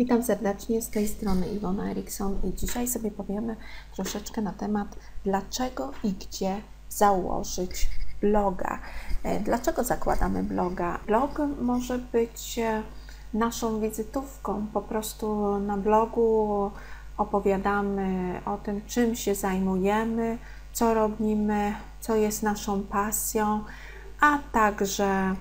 Witam serdecznie, z tej strony Iwona Erikson i dzisiaj sobie powiemy troszeczkę na temat dlaczego i gdzie założyć bloga. E, dlaczego zakładamy bloga? Blog może być e, naszą wizytówką, po prostu na blogu opowiadamy o tym, czym się zajmujemy, co robimy, co jest naszą pasją, a także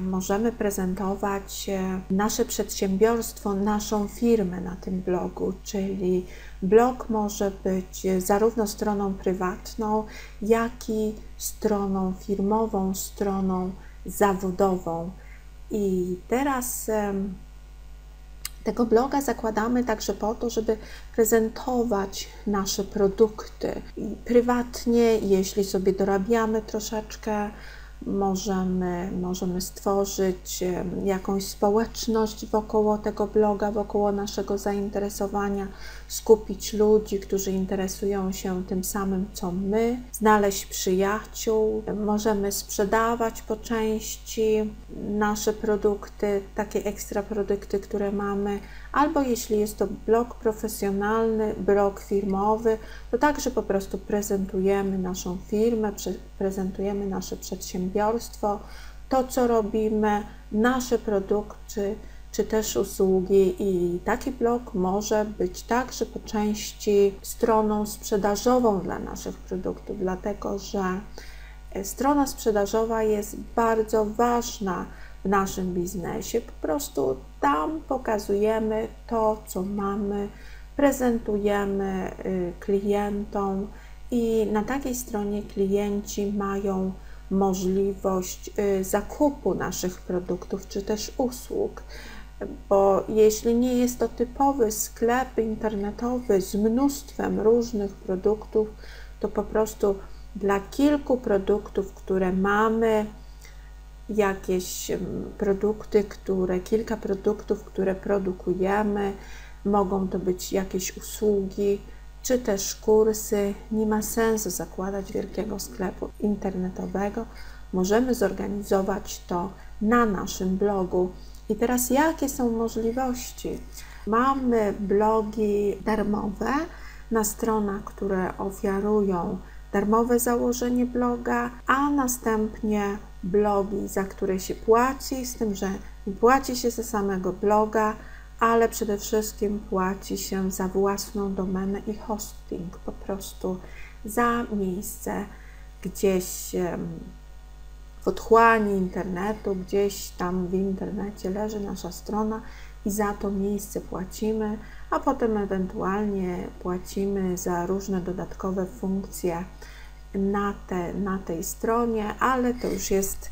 możemy prezentować e, nasze przedsiębiorstwo, naszą firmę na tym blogu, czyli blog może być zarówno stroną prywatną, jak i stroną firmową, stroną zawodową. I teraz tego bloga zakładamy także po to, żeby prezentować nasze produkty. I prywatnie, jeśli sobie dorabiamy troszeczkę, możemy, możemy stworzyć jakąś społeczność wokoło tego bloga, wokoło naszego zainteresowania, skupić ludzi, którzy interesują się tym samym co my, znaleźć przyjaciół, możemy sprzedawać po części nasze produkty, takie ekstra produkty, które mamy, albo jeśli jest to blog profesjonalny, blog firmowy, to także po prostu prezentujemy naszą firmę, prezentujemy nasze przedsiębiorstwo, to co robimy, nasze produkty czy też usługi i taki blog może być także po części stroną sprzedażową dla naszych produktów, dlatego że e, strona sprzedażowa jest bardzo ważna w naszym biznesie. Po prostu tam pokazujemy to, co mamy, prezentujemy y, klientom i na takiej stronie klienci mają możliwość y, zakupu naszych produktów czy też usług bo jeśli nie jest to typowy sklep internetowy z mnóstwem różnych produktów, to po prostu dla kilku produktów, które mamy, jakieś produkty, które, kilka produktów, które produkujemy, mogą to być jakieś usługi, czy też kursy. Nie ma sensu zakładać wielkiego sklepu internetowego. Możemy zorganizować to na naszym blogu i teraz jakie są możliwości? Mamy blogi darmowe na stronach, które ofiarują darmowe założenie bloga, a następnie blogi, za które się płaci, z tym, że nie płaci się za samego bloga, ale przede wszystkim płaci się za własną domenę i hosting, po prostu za miejsce gdzieś w otchłani internetu, gdzieś tam w internecie leży nasza strona i za to miejsce płacimy, a potem ewentualnie płacimy za różne dodatkowe funkcje na, te, na tej stronie, ale to już jest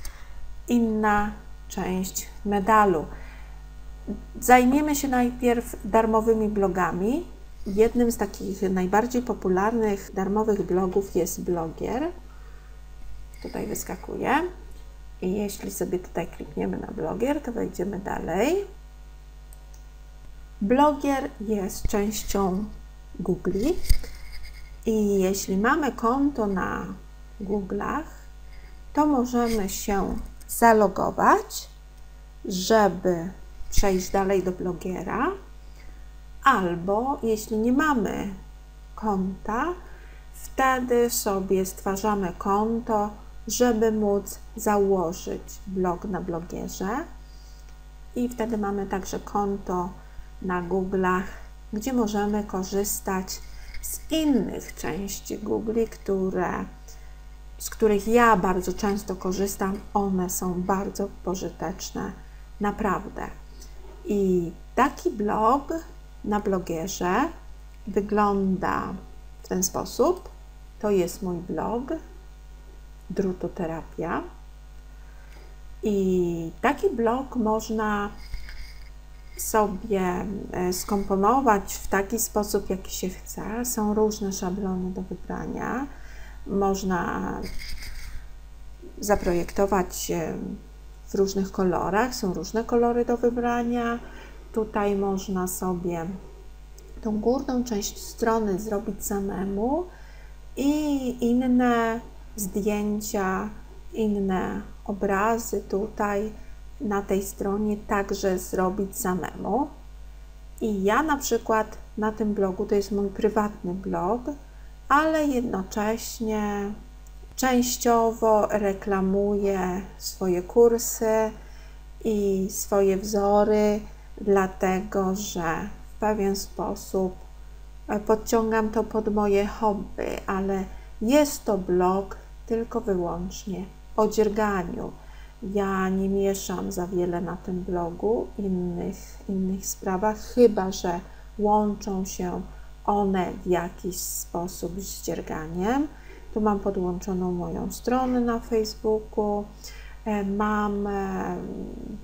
inna część medalu. Zajmiemy się najpierw darmowymi blogami. Jednym z takich najbardziej popularnych darmowych blogów jest Blogier. Tutaj wyskakuje. I jeśli sobie tutaj klikniemy na blogier, to wejdziemy dalej. Blogier jest częścią Google i jeśli mamy konto na Google'ach, to możemy się zalogować, żeby przejść dalej do blogiera, albo jeśli nie mamy konta, wtedy sobie stwarzamy konto żeby móc założyć blog na blogierze. I wtedy mamy także konto na Google'ach, gdzie możemy korzystać z innych części Google, które, z których ja bardzo często korzystam. One są bardzo pożyteczne, naprawdę. I taki blog na blogierze wygląda w ten sposób. To jest mój blog drutoterapia. I taki blok można sobie e, skomponować w taki sposób, jaki się chce. Są różne szablony do wybrania. Można zaprojektować w różnych kolorach, są różne kolory do wybrania. Tutaj można sobie tą górną część strony zrobić samemu i inne zdjęcia, inne obrazy tutaj na tej stronie także zrobić samemu. I ja na przykład na tym blogu, to jest mój prywatny blog, ale jednocześnie częściowo reklamuję swoje kursy i swoje wzory, dlatego że w pewien sposób e, podciągam to pod moje hobby, ale jest to blog tylko wyłącznie o dzierganiu. Ja nie mieszam za wiele na tym blogu innych, innych sprawach, chyba że łączą się one w jakiś sposób z dzierganiem. Tu mam podłączoną moją stronę na Facebooku. E, mam e,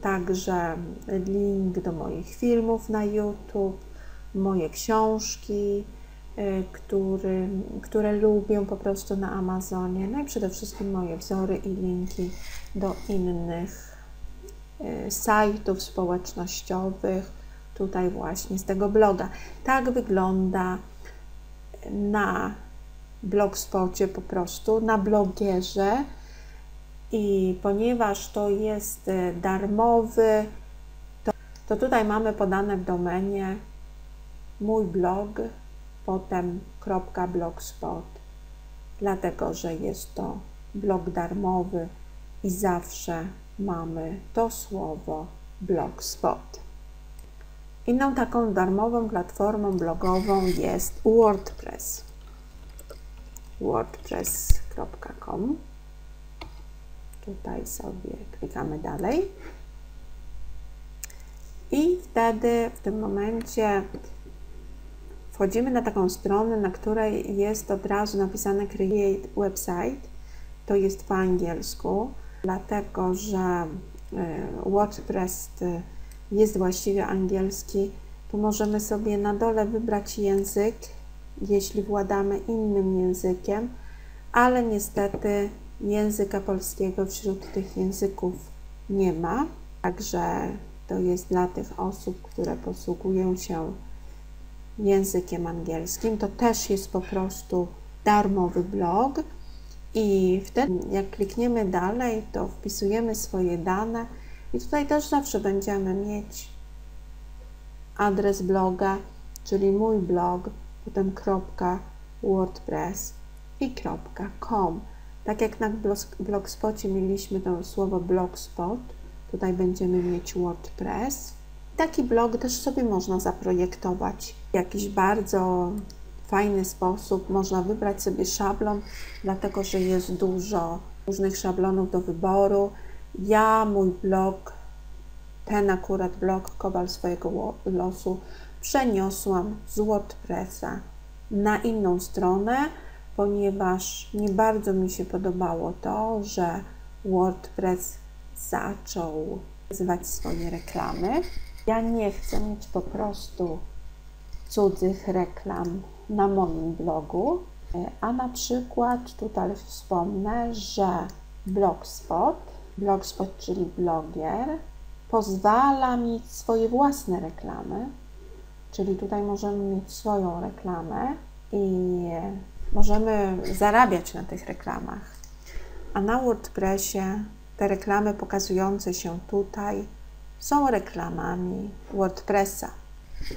także link do moich filmów na YouTube, moje książki, który, które lubię po prostu na Amazonie. No i przede wszystkim moje wzory i linki do innych sajtów społecznościowych, tutaj właśnie z tego bloga. Tak wygląda na blogspocie po prostu, na blogierze i ponieważ to jest e, darmowy, to, to tutaj mamy podane w domenie mój blog, potem .blogspot, dlatego że jest to blog darmowy i zawsze mamy to słowo blogspot. Inną taką darmową platformą blogową jest WordPress. wordpress.com Tutaj sobie klikamy dalej. I wtedy w tym momencie wchodzimy na taką stronę, na której jest od razu napisane Create Website. To jest po angielsku, dlatego że e, WordPress jest właściwie angielski, to możemy sobie na dole wybrać język, jeśli władamy innym językiem, ale niestety języka polskiego wśród tych języków nie ma, także to jest dla tych osób, które posługują się językiem angielskim. To też jest po prostu darmowy blog i wtedy jak klikniemy dalej, to wpisujemy swoje dane i tutaj też zawsze będziemy mieć adres bloga, czyli mój blog, potem .wordpress i .com. Tak jak na blogspocie mieliśmy to słowo blogspot, tutaj będziemy mieć WordPress. Taki blog też sobie można zaprojektować w jakiś bardzo fajny sposób. Można wybrać sobie szablon, dlatego że jest dużo różnych szablonów do wyboru. Ja mój blog, ten akurat blog Kowal swojego losu, przeniosłam z WordPressa na inną stronę, ponieważ nie bardzo mi się podobało to, że WordPress zaczął nazywać swoje reklamy. Ja nie chcę mieć po prostu cudzych reklam na moim blogu, a na przykład tutaj wspomnę, że Blogspot, Blogspot czyli blogier, pozwala mieć swoje własne reklamy, czyli tutaj możemy mieć swoją reklamę i możemy zarabiać na tych reklamach. A na WordPressie te reklamy pokazujące się tutaj są reklamami WordPressa.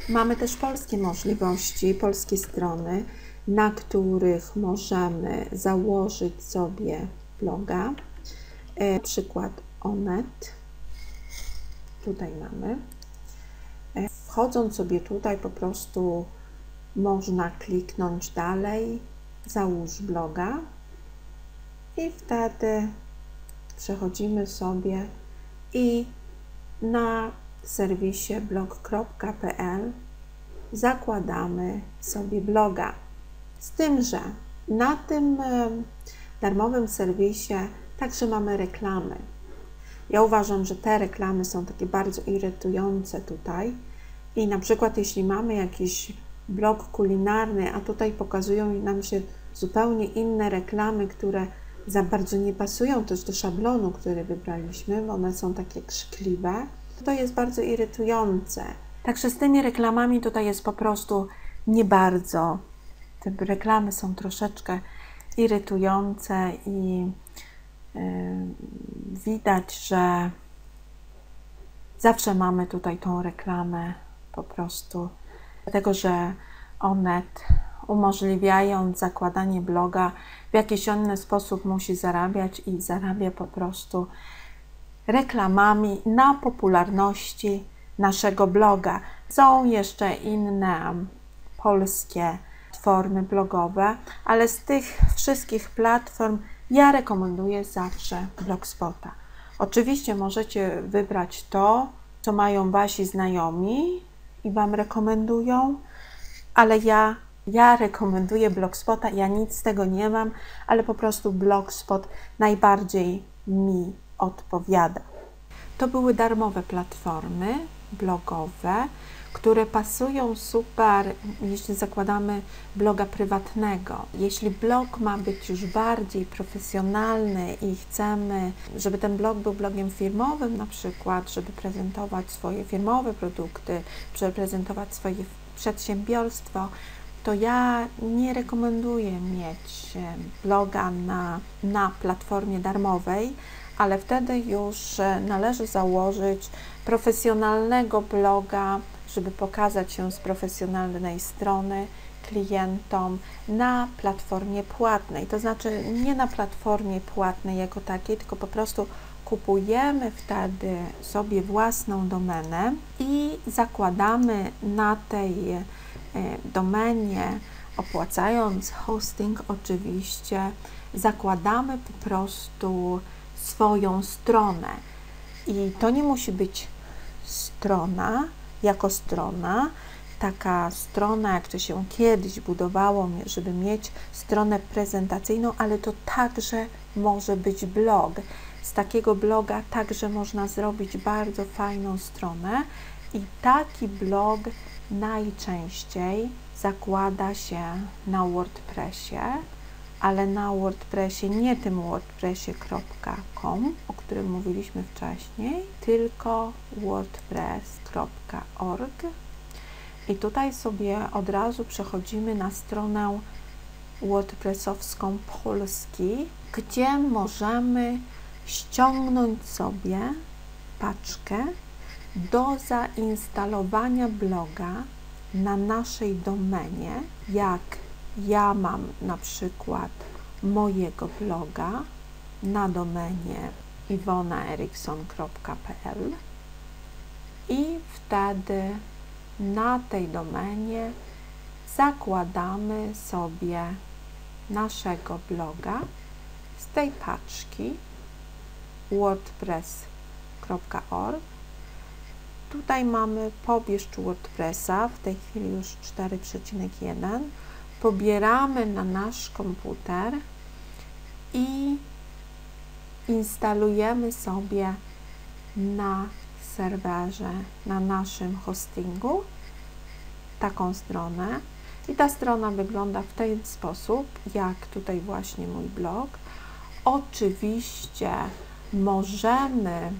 Mamy też polskie możliwości, polskie strony, na których możemy założyć sobie bloga. E, przykład Onet. Tutaj mamy. E, wchodząc sobie tutaj, po prostu można kliknąć dalej załóż bloga i wtedy przechodzimy sobie i na serwisie blog.pl zakładamy sobie bloga. Z tym, że na tym darmowym serwisie także mamy reklamy. Ja uważam, że te reklamy są takie bardzo irytujące tutaj. I na przykład, jeśli mamy jakiś blog kulinarny, a tutaj pokazują nam się zupełnie inne reklamy, które za bardzo nie pasują też do szablonu, który wybraliśmy, bo one są takie krzykliwe. To jest bardzo irytujące. Także z tymi reklamami tutaj jest po prostu nie bardzo. Te reklamy są troszeczkę irytujące i yy, widać, że zawsze mamy tutaj tą reklamę po prostu, dlatego że Onet umożliwiając zakładanie bloga w jakiś inny sposób musi zarabiać i zarabia po prostu reklamami na popularności naszego bloga. Są jeszcze inne polskie formy blogowe, ale z tych wszystkich platform ja rekomenduję zawsze Blogspota. Oczywiście możecie wybrać to, co mają wasi znajomi i wam rekomendują, ale ja ja rekomenduję Blogspota, ja nic z tego nie mam, ale po prostu Blogspot najbardziej mi odpowiada. To były darmowe platformy blogowe, które pasują super, jeśli zakładamy bloga prywatnego. Jeśli blog ma być już bardziej profesjonalny i chcemy, żeby ten blog był blogiem firmowym, na przykład, żeby prezentować swoje firmowe produkty, żeby prezentować swoje przedsiębiorstwo, to ja nie rekomenduję mieć bloga na, na platformie darmowej, ale wtedy już e, należy założyć profesjonalnego bloga, żeby pokazać się z profesjonalnej strony klientom na platformie płatnej. To znaczy nie na platformie płatnej jako takiej, tylko po prostu kupujemy wtedy sobie własną domenę i zakładamy na tej E, domenie, opłacając hosting, oczywiście zakładamy po prostu swoją stronę. I to nie musi być strona jako strona, taka strona, jak to się kiedyś budowało, żeby mieć stronę prezentacyjną, ale to także może być blog. Z takiego bloga także można zrobić bardzo fajną stronę i taki blog najczęściej zakłada się na WordPressie, ale na WordPressie nie tym wordpressie.com, o którym mówiliśmy wcześniej, tylko wordpress.org. I tutaj sobie od razu przechodzimy na stronę WordPressowską Polski, gdzie możemy ściągnąć sobie paczkę do zainstalowania bloga na naszej domenie, jak ja mam na przykład mojego bloga na domenie iwonaerikson.pl i wtedy na tej domenie zakładamy sobie naszego bloga z tej paczki wordpress.org Tutaj mamy pobierz WordPressa, w tej chwili już 4,1. Pobieramy na nasz komputer i instalujemy sobie na serwerze, na naszym hostingu taką stronę. I ta strona wygląda w ten sposób, jak tutaj właśnie mój blog. Oczywiście możemy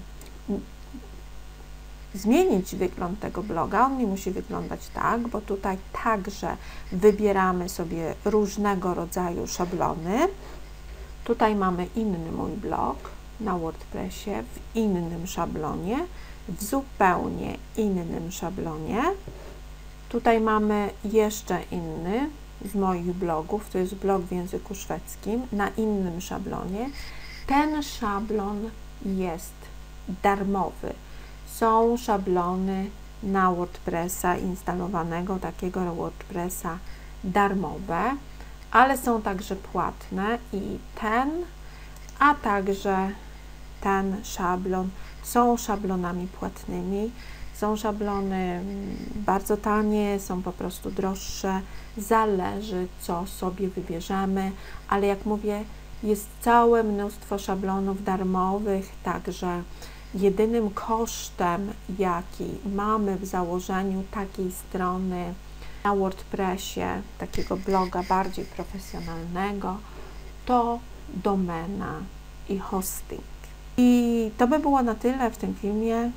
zmienić wygląd tego bloga. On nie musi wyglądać tak, bo tutaj także wybieramy sobie różnego rodzaju szablony. Tutaj mamy inny mój blog na WordPressie w innym szablonie, w zupełnie innym szablonie. Tutaj mamy jeszcze inny z moich blogów, to jest blog w języku szwedzkim, na innym szablonie. Ten szablon jest darmowy są szablony na WordPressa instalowanego, takiego WordPressa darmowe, ale są także płatne i ten, a także ten szablon są szablonami płatnymi. Są szablony bardzo tanie, są po prostu droższe, zależy co sobie wybierzemy, ale jak mówię, jest całe mnóstwo szablonów darmowych, także Jedynym kosztem, jaki mamy w założeniu takiej strony na WordPressie, takiego bloga bardziej profesjonalnego, to domena i hosting. I to by było na tyle w tym filmie,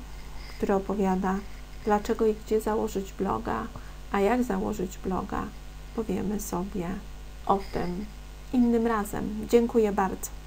który opowiada, dlaczego i gdzie założyć bloga, a jak założyć bloga, powiemy sobie o tym innym razem. Dziękuję bardzo.